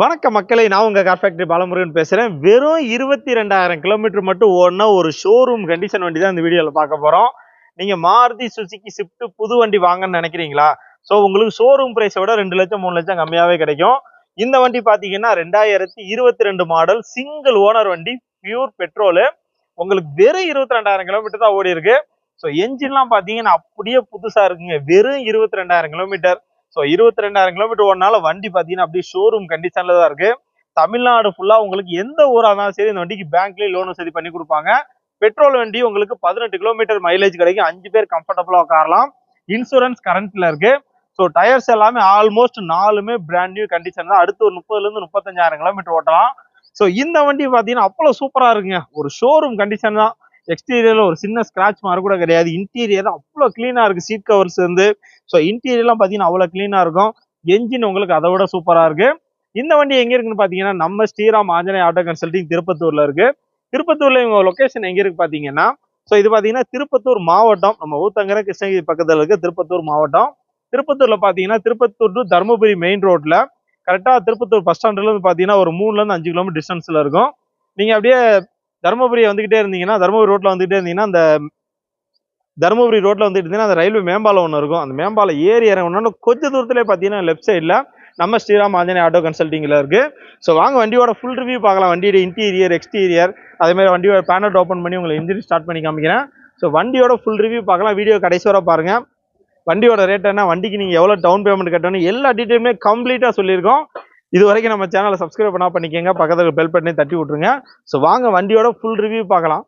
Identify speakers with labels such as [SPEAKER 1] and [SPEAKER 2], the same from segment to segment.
[SPEAKER 1] வணக்கம் மக்களை நான் உங்கள் கார் ஃபேக்டரி பாலமுருகன் பேசுகிறேன் வெறும் இருபத்தி ரெண்டாயிரம் கிலோமீட்டர் மட்டும் ஓடினா ஒரு ஷோரூம் கண்டிஷன் வண்டி தான் இந்த வீடியோவில் பார்க்க போகிறோம் நீங்கள் மாருதி சுசுக்கி ஸ்விஃப்ட் புது வண்டி வாங்கன்னு நினைக்கிறீங்களா? ஸோ உங்களுக்கு ஷோரூம் ப்ரைஸை விட ரெண்டு லட்சம் மூணு லட்சம் கம்மியாகவே கிடைக்கும். இந்த வண்டி பார்த்தீங்கன்னா ரெண்டாயிரத்தி இருபத்தி ரெண்டு மாடல் சிங்கிள் ஓனர் வண்டி பியூர் பெட்ரோலு உங்களுக்கு வெறும் இருபத்தி ரெண்டாயிரம் கிலோமீட்டர் தான் ஓடி இருக்கு ஸோ என்ஜின்லாம் பார்த்தீங்கன்னா அப்படியே புதுசாக இருக்குங்க. வெறும் இருபத்தி ரெண்டாயிரம் கிலோமீட்டர். ஸோ இருபத்தி ரெண்டாயிரம் கிலோமீட்டர் ஓடினால வண்டி பார்த்தீங்கன்னா அப்படியே ஷோரூம் கண்டிஷன்ல தான் இருக்கு. தமிழ்நாடு ஃபுல்லா உங்களுக்கு எந்த ஊரா இருந்தாலும் சரி இந்த வண்டிக்கு பேங்க்லயே லோன் வசதி பண்ணி கொடுப்பாங்க. பெட்ரோல் வண்டி உங்களுக்கு பதினெட்டு கிலோமீட்டர் மைலேஜ் கிடைக்கும். அஞ்சு பேர் கம்ஃபர்டபுளா உட்காரலாம். இன்சூரன்ஸ் கரண்ட்ல இருக்கு. ஸோ டயர்ஸ் எல்லாமே ஆல்மோஸ்ட் நாலுமே பிராண்ட் நியூ கண்டிஷன் தான். அடுத்து ஒரு முப்பதுல இருந்து முப்பத்தஞ்சாயிரம் கிலோமீட்டர் ஓட்டலாம். ஸோ இந்த வண்டி பார்த்தீங்கன்னா அவ்வளோ சூப்பரா இருக்குங்க. ஒரு ஷோரூம் கண்டிஷன் தான். எக்ஸ்டீரியரில் ஒரு சின்ன ஸ்கிராச் மாதிரி கூட கிடையாது. இன்டீரியர் அவ்வளோ க்ளீனாக இருக்குது சீட் கவர்ஸ் வந்து. ஸோ இன்டீரியர்லாம் பார்த்தீங்கன்னா அவ்வளோ க்ளீனாக இருக்கும். என்ஜின் உங்களுக்கு அதை விட சூப்பராக இருக்குது இந்த வண்டி எங்கே இருக்குன்னு பார்த்தீங்கன்னா நம்ம ஸ்ரீராம் ஆஞ்சநேய ஆட்டோ கன்சல்டிங் திருப்பத்தூரில் இருக்குது திருப்பத்தூரில் இவங்க லொக்கேஷன் எங்கே இருக்குது பார்த்தீங்கன்னா ஸோ இது பார்த்தீங்கன்னா திருப்பத்தூர் மாவட்டம். நம்ம ஊத்தங்கரை கிருஷ்ணகிரி பக்கத்தில் இருக்க திருப்பத்தூர் மாவட்டம். திருப்பத்தூரில் பார்த்தீங்கன்னா திருப்பத்தூர் டு தருமபுரி மெயின் ரோட்டில் கரெக்டாக திருப்பத்தூர் பஸ் ஸ்டாண்ட்ல இருந்து பார்த்தீங்கன்னா ஒரு மூணுலேருந்து அஞ்சு கிலோமீட்டர் டிஸ்டன்ஸில் இருக்கும். நீங்கள் அப்படியே தருமபுரி வந்துகிட்டே இருந்தீங்கன்னா தருமபுரி ரோட்டில் வந்துகிட்டே இருந்தீங்கன்னா அந்த தருமபுரி ரோட்டில் வந்துட்டு இருந்தீங்கன்னா அந்த ரயில்வே மேம்பாலம் ஒன்று இருக்கும். அந்த மேம்பாலம் ஏறி இறங்கணும்னு கொஞ்சம் தூரத்துலேயே பார்த்தீங்கன்னா லெஃப்ட் சைடில் நம்ம ஸ்ரீராம் ஆஞ்சநேய ஆட்டோ கன்சல்ட்டிங்கில் இருக்குது ஸோ வாங்க வண்டியோட ஃபுல் ரிவ்யூ பார்க்கலாம். வண்டியோட இன்டீரியர் எக்ஸ்டீரியர் அதேமாதிரி வண்டியோட பேனட் ஓப்பன் பண்ணி உங்களை இன்ஜின் ஸ்டார்ட் பண்ணி காமிக்கிறேன். ஸோ வண்டியோட ஃபுல் ரிவ்யூ பார்க்கலாம். வீடியோ கடைசி வர பாருங்கள் வண்டியோட ரேட் என்ன? வண்டிக்கு நீங்கள் எவ்வளோ டவுன் பேமெண்ட் கட்டணும்? எல்லா டீட்டெயிலுமே கம்ப்ளீட்டாக சொல்லியிருக்கோம். இது வரைக்கும் நம்ம சேனலை சப்ஸ்கிரைப் பண்ணா பண்ணிக்கோங்க. பக்கத்தில் பெல் பட்டனே தட்டி விட்ருங்க ஸோ வாங்க வண்டியோட ஃபுல் ரிவ்யூ பார்க்கலாம்.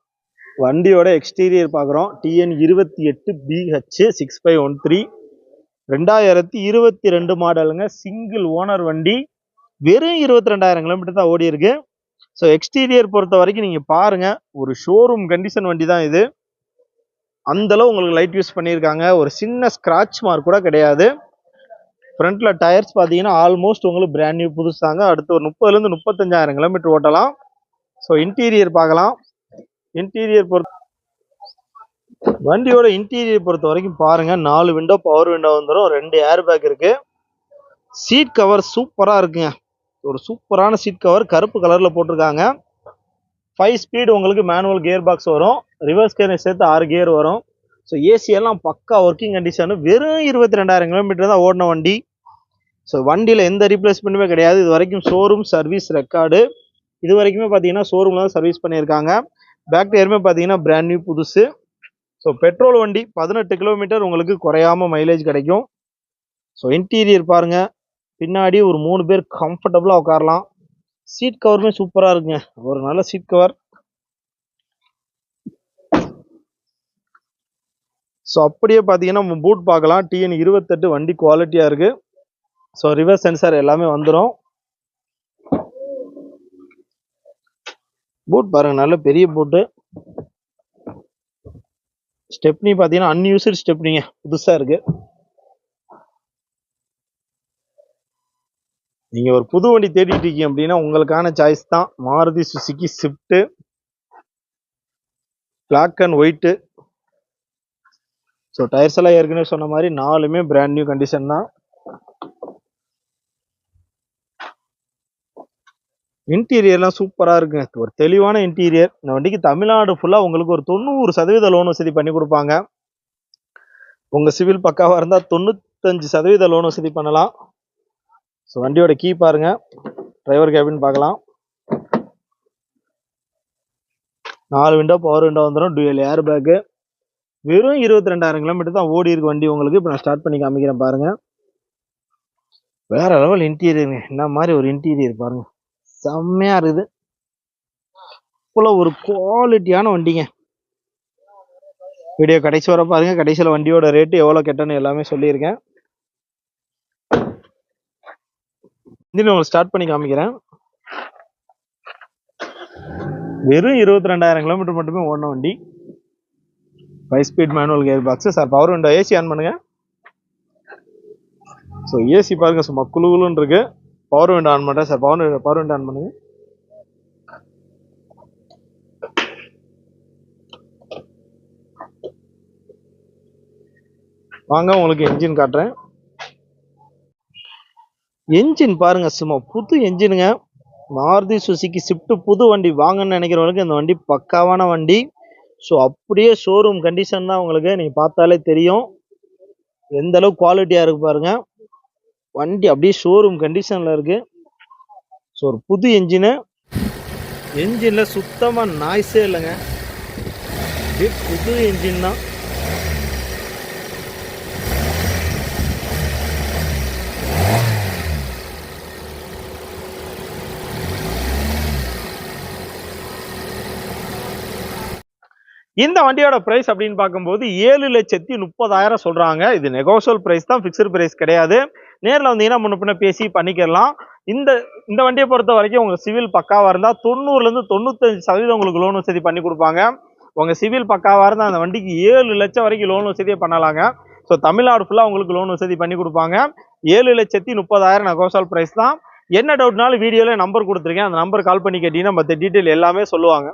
[SPEAKER 1] வண்டியோட எக்ஸ்டீரியர் பார்க்குறோம். டிஎன் இருபத்தி எட்டு BH six five one three ரெண்டாயிரத்தி இருபத்தி ரெண்டு மாடலுங்க சிங்கிள் ஓனர் வண்டி. வெறும் இருபத்தி ரெண்டாயிரம் கிலோமீட்டர் தான் ஓடி இருக்கு. ஸோ எக்ஸ்டீரியர் பொறுத்த வரைக்கும் நீங்கள் பாருங்கள் ஒரு ஷோரூம் கண்டிஷன் வண்டி தான் இது. அந்தளவு உங்களுக்கு லைட் யூஸ் பண்ணியிருக்காங்க. ஒரு சின்ன ஸ்க்ராட்ச் மார்க் கூட கிடையாது. ஃப்ரண்ட்ல டயர்ஸ் பார்த்தீங்கன்னா ஆல்மோஸ்ட் உங்களுக்கு பிராண்ட் நியூ புதுசாங்க அடுத்து ஒரு முப்பதுலேருந்து முப்பத்தஞ்சாயிரம் கிலோமீட்டர் ஓட்டலாம். ஸோ இன்டீரியர் பார்க்கலாம். இன்டீரியர் பொறுத்த வண்டியோட இன்டீரியர் பொறுத்த வரைக்கும் பாருங்கள் நாலு விண்டோ பவர் விண்டோ வந்துடும் ரெண்டு ஏர் பேக் இருக்குது சீட் கவர் சூப்பராக இருக்குங்க. ஒரு சூப்பரான சீட் கவர் கருப்பு கலரில் போட்டிருக்காங்க. ஃபைவ் ஸ்பீடு உங்களுக்கு மேனுவல் கியர் பாக்ஸ் வரும் ரிவர்ஸ் கியர் சேர்த்து ஆறு கியர் வரும். ஸோ ஏசியெல்லாம் பக்கா ஒர்க்கிங் கண்டிஷனு வெறும் இருபத்தி ரெண்டாயிரம் கிலோமீட்டர் தான் ஓடின வண்டி. ஸோ வண்டியில் எந்த ரீப்ளேஸ்மெண்ட்டுமே கிடையாது. இது வரைக்கும் ஷோரூம் சர்வீஸ் ரெக்கார்டு இது வரைக்குமே பார்த்தீங்கன்னா ஷோரூமில் தான் சர்வீஸ் பண்ணியிருக்காங்க. பேக் டயருமே பார்த்தீங்கன்னா பிராண்ட் நியூ புதுசு. ஸோ பெட்ரோல் வண்டி பதினெட்டு கிலோமீட்டர் உங்களுக்கு குறையாம மைலேஜ் கிடைக்கும். ஸோ இன்டீரியர் பாருங்க. பின்னாடி ஒரு மூணு பேர் கம்ஃபர்டபுளாக உட்காரலாம். சீட் கவருமே சூப்பராக இருக்குங்க. ஒரு நல்ல சீட் கவர் ஸோ அப்படியே பார்த்தீங்கன்னா நம்ம பூட் பார்க்கலாம். டிஎன் இருபத்தெட்டு வண்டி குவாலிட்டியாக இருக்குது ஸோ ரிவர்ஸ் சென்சார் எல்லாமே வந்துடும் பூட் பாருங்க நல்ல பெரிய பூட்டு ஸ்டெப்னி பார்த்தீங்கன்னா அன்யூஸ்டு ஸ்டெப்னிங்க புதுசாக இருக்கு. நீங்கள் ஒரு புது வண்டி தேடிட்டு இருக்கீங்க அப்படின்னா உங்களுக்கான சாய்ஸ் தான். Maruti Suzuki Swift black and white so tyres எல்லாம் ஏற்கனவே சொன்ன மாதிரி நாலுமே பிராண்ட் நியூ கண்டிஷன் தான். இன்டீரியர்லாம் சூப்பராக இருக்குங்க. ஒரு தெளிவான இன்டீரியர் இந்த வண்டிக்கு தமிழ்நாடு ஃபுல்லாக உங்களுக்கு ஒரு தொண்ணூறு சதவீத லோன் வசதி பண்ணி கொடுப்பாங்க. உங்கள் சிவில் பக்காவாக இருந்தால் தொண்ணூத்தஞ்சு சதவீத லோன் வசதி பண்ணலாம். ஸோ வண்டியோட கீ பாருங்க. டிரைவர் கேபின் பார்க்கலாம். நாலு விண்டோ பவர் விண்டோ வந்துடும் டுவெல் ஏர் பேக்கு வெறும் இருபத்தி ரெண்டாயிரம் கிலோமீட்டர் தான் ஓடி இருக்கு வண்டி உங்களுக்கு. இப்போ நான் ஸ்டார்ட் பண்ணி காமிக்கிறேன் பாருங்க. வேற லெவல் இன்டீரியருங்க என்ன மாதிரி ஒரு இன்டீரியர் பாருங்க. செம்மையா இருக்குது. இவ்வளோ ஒரு குவாலிட்டியான வண்டிங்க. வீடியோ கடைசி வர பாருங்க. கடைசியில் வண்டியோட ரேட்டு எவ்வளோ கெட்டன்னு எல்லாமே சொல்லியிருக்கேன். இன்ஜின் உங்களுக்கு ஸ்டார்ட் பண்ணி காமிக்கிறேன். வெறும் இருபத்தி ரெண்டாயிரம் கிலோமீட்டர் மட்டுமே ஓடின வண்டி. Five speed manual gear box sir power window AC on பண்ணுங்கள் ஸோ ஏசி பாருங்கள் சும்மா குழுகுலுன்னு இருக்கு. பவர் விண்டோ ஆன் பண்ணுறேன் sir power power window on பண்ணுங்கள் வாங்க உங்களுக்கு என்ஜின் காட்டுறேன். என்ஜின் பாருங்க சும்மா புது என்ஜினுங்க மாருதி சுசுகி ஸ்விஃப்ட் புது வண்டி வாங்கன்னு நினைக்கிறவங்களுக்கு இந்த வண்டி பக்காவான வண்டி. ஸோ அப்படியே ஷோரூம் கண்டிஷன் தான் உங்களுக்கு நீங்கள் பார்த்தாலே தெரியும். எந்த அளவுக்கு குவாலிட்டியாக இருக்கு பாருங்க. வண்டி அப்படியே ஷோரூம் கண்டிஷனில் இருக்குது ஸோ ஒரு புது என்ஜினு என்ஜினில் சுத்தமாக நாய்ஸே இல்லைங்க. புது என்ஜின் தான். இந்த வண்டியோட ப்ரைஸ் அப்படின்னு பார்க்கும்போது ஏழு லட்சத்தி முப்பதாயிரம் சொல்கிறாங்க இது நெகோசியல் ப்ரைஸ் தான் ஃபிக்ஸ்டு ப்ரைஸ் கிடையாது. நேரில் வந்தீங்கன்னா முன்ன பின்ன பேசி பண்ணிக்கலாம் இந்த இந்த வண்டியை பொறுத்த வரைக்கும் உங்கள் சிவில் பக்காவாக இருந்தால் தொண்ணூறுலேருந்து தொண்ணூத்தஞ்சு சதவீதம் உங்களுக்கு லோன் வசதி பண்ணி கொடுப்பாங்க. உங்கள் சிவில் பக்காவாக இருந்தால் அந்த வண்டிக்கு ஏழு லட்சம் வரைக்கும் லோன் வசதியே பண்ணலாங்க. ஸோ தமிழ்நாடு ஃபுல்லாக உங்களுக்கு லோன் வசதி பண்ணி கொடுப்பாங்க. ஏழு லட்சத்தி முப்பதாயிரம் நெகோசியல் ப்ரைஸ் தான். என்ன டவுட்னாலும் வீடியோவில் நம்பர் கொடுத்துருக்கேன். அந்த நம்பர் கால் பண்ணி கேட்டிங்கன்னா மற்ற டீட்டெயில் எல்லாமே சொல்லுவாங்க.